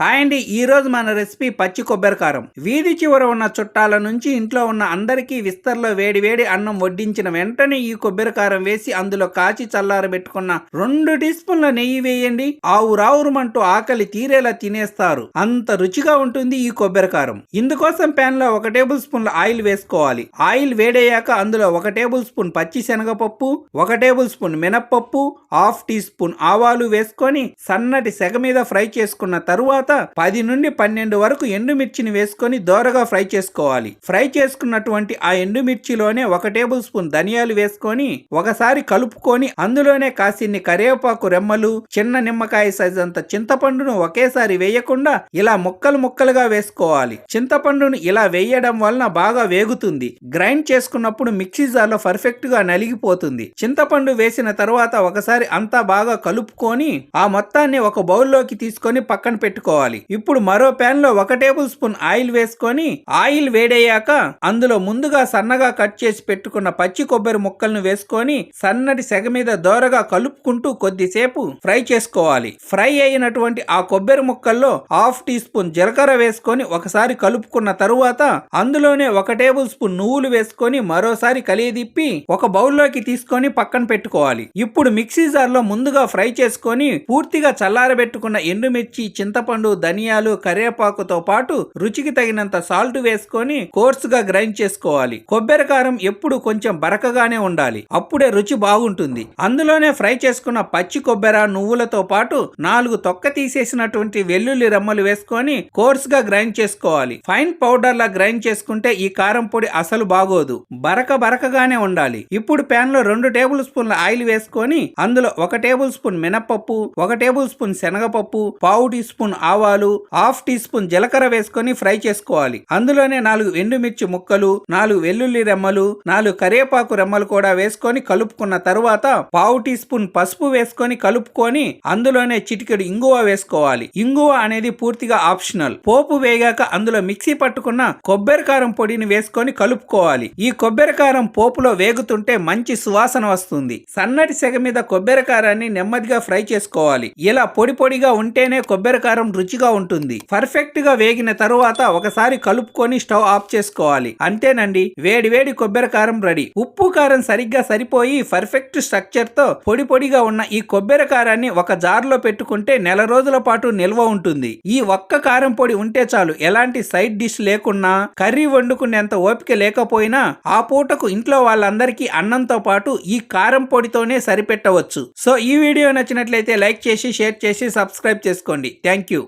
Hi అండి ఈరోజు మన రెసిపీ పచ్చి కొబ్బరి కారం. వీధి చివర ఉన్న చుట్టాల నుంచి ఇంట్లో ఉన్న అందరికీ విస్తర్లో వేడి వేడి అన్నం వడ్డించిన వెంటనే ఈ కొబ్బరి కారం వేసి అందులో కాచి చల్లారబెట్టుకున్న రెండు టీ స్పూన్ల నెయ్యి వేయండి. ఆవురావురుమంటూ ఆకలి తీరేలా తినేస్తారు. అంత రుచిగా ఉంటుంది ఈ కొబ్బరి కారం. ఇందుకోసం ప్యాన్లో ఒక టేబుల్ స్పూన్ల ఆయిల్ వేసుకోవాలి. ఆయిల్ వేడయ్యాక అందులో ఒక టేబుల్ స్పూన్ పచ్చి శనగపప్పు ఒక టేబుల్ స్పూన్ మినప్పప్పు హాఫ్ టీ స్పూన్ ఆవాలు వేసుకొని సన్నటి సెగ మీద ఫ్రై చేసుకున్న తరువాత పది నుండి పన్నెండు వరకు ఎండుమిర్చిని వేసుకొని దోరగా ఫ్రై చేసుకోవాలి. ఫ్రై చేసుకున్నటువంటి ఆ ఎండుమిర్చిలోనే ఒక టేబుల్ స్పూన్ ధనియాలు వేసుకొని ఒకసారి కలుపుకొని అందులోనే కాసిన్ని కరివేపాకు రెమ్మలు చిన్న నిమ్మకాయ సైజ్ అంత చింతపండును ఒకేసారి వేయకుండా ఇలా ముక్కలు ముక్కలుగా వేసుకోవాలి. చింతపండును ఇలా వేయడం వలన బాగా వేగుతుంది. గ్రైండ్ చేసుకున్నప్పుడు మిక్సీ జార్లో పర్ఫెక్ట్గా నలిగిపోతుంది. చింతపండు వేసిన తర్వాత ఒకసారి అంతా బాగా కలుపుకొని ఆ మొత్తాన్ని ఒక బౌల్లోకి తీసుకొని పక్కన పెట్టుకోవాలి. ఇప్పుడు మరో ప్యాన్లో ఒక టేబుల్ స్పూన్ ఆయిల్ వేసుకొని ఆయిల్ వేడయ్యాక అందులో ముందుగా సన్నగా కట్ చేసి పెట్టుకున్న పచ్చి కొబ్బరి ముక్కలను వేసుకొని సన్నటి సెగ మీద దోరగా కలుపుకుంటూ కొద్దిసేపు ఫ్రై చేసుకోవాలి. ఫ్రై అయినటువంటి ఆ కొబ్బరి ముక్కల్లో హాఫ్ టీ స్పూన్ జీలకర్ర వేసుకొని ఒకసారి కలుపుకున్న తరువాత అందులోనే ఒక టేబుల్ స్పూన్ నువ్వులు వేసుకొని మరోసారి కలియదిప్పి ఒక బౌల్లోకి తీసుకొని పక్కన పెట్టుకోవాలి. ఇప్పుడు మిక్సీ జార్లో ముందుగా ఫ్రై చేసుకొని పూర్తిగా చల్లారబెట్టుకున్న ఎండుమిర్చి చింతపండు ధనియాలు కరివేపాకుతో పాటు రుచికి తగినంత సాల్ట్ వేసుకొని కోర్సుగా గ్రైండ్ చేసుకోవాలి. కొబ్బరి కారం ఎప్పుడు కొంచెం బరకగానే ఉండాలి. అప్పుడే రుచి బాగుంటుంది. అందులోనే ఫ్రై చేసుకున్న పచ్చి కొబ్బరి నువ్వులతో పాటు నాలుగు తొక్క తీసేసినటువంటి వెల్లుల్లి రెమ్మలు వేసుకొని కోర్సుగా గ్రైండ్ చేసుకోవాలి. ఫైన్ పౌడర్ లా గ్రైండ్ చేసుకుంటే ఈ కారం పొడి అసలు బాగోదు. బరక బరకగానే ఉండాలి. ఇప్పుడు ప్యాన్లో రెండు టేబుల్ స్పూన్ల ఆయిల్ వేసుకొని అందులో ఒక టేబుల్ స్పూన్ మినపప్పు ఒక టేబుల్ స్పూన్ శనగపప్పు పావు టీ స్పూన్ ఆవాలు హాఫ్ టీ స్పూన్ జీలకర్ర వేసుకొని ఫ్రై చేసుకోవాలి. అందులోనే నాలుగు ఎండుమిర్చి ముక్కలు నాలుగు వెల్లుల్లి రెమ్మలు నాలుగు కరివేపాకు రెమ్మలు కూడా వేసుకొని కలుపుకున్న తరువాత పావు టీ స్పూన్ పసుపు వేసుకొని కలుపుకొని అందులోనే చిటికెడు ఇంగువ వేసుకోవాలి. ఇంగువ అనేది పూర్తిగా ఆప్షనల్. పోపు వేగాక అందులో మిక్సీ పట్టుకున్న కొబ్బరి కారం పొడిని వేసుకొని కలుపుకోవాలి. ఈ కొబ్బరికారం పోపులో వేగుతుంటే మంచి సువాసన వస్తుంది. సన్నటి సెగ మీద కొబ్బరి కారాన్ని నెమ్మదిగా ఫ్రై చేసుకోవాలి. ఇలా పొడి పొడిగా ఉంటేనే కొబ్బరి కారం రుచిగా ఉంటుంది. పర్ఫెక్ట్గా వేగిన తరువాత ఒకసారి కలుపుకొని స్టవ్ ఆఫ్ చేసుకోవాలి. అంతేనండి వేడి వేడి కొబ్బరి కారం రెడీ. ఉప్పు కారం సరిగ్గా సరిపోయి పర్ఫెక్ట్ స్ట్రక్చర్తో పొడి పొడిగా ఉన్న ఈ కొబ్బరి కారాన్ని ఒక జార్లో పెట్టుకుంటే నెల రోజుల పాటు నిల్వ ఉంటుంది. ఈ ఒక్క కారం పొడి ఉంటే చాలు ఎలాంటి సైడ్ డిష్ లేకున్నా కర్రీ వండుకునేంత ఓపిక లేకపోయినా ఆ పూటకు ఇంట్లో వాళ్ళందరికీ అన్నంతో పాటు ఈ కారం పొడితోనే సరిపెట్టవచ్చు. సో ఈ వీడియో నచ్చినట్లయితే లైక్ చేసి షేర్ చేసి సబ్స్క్రైబ్ చేసుకోండి. Thank you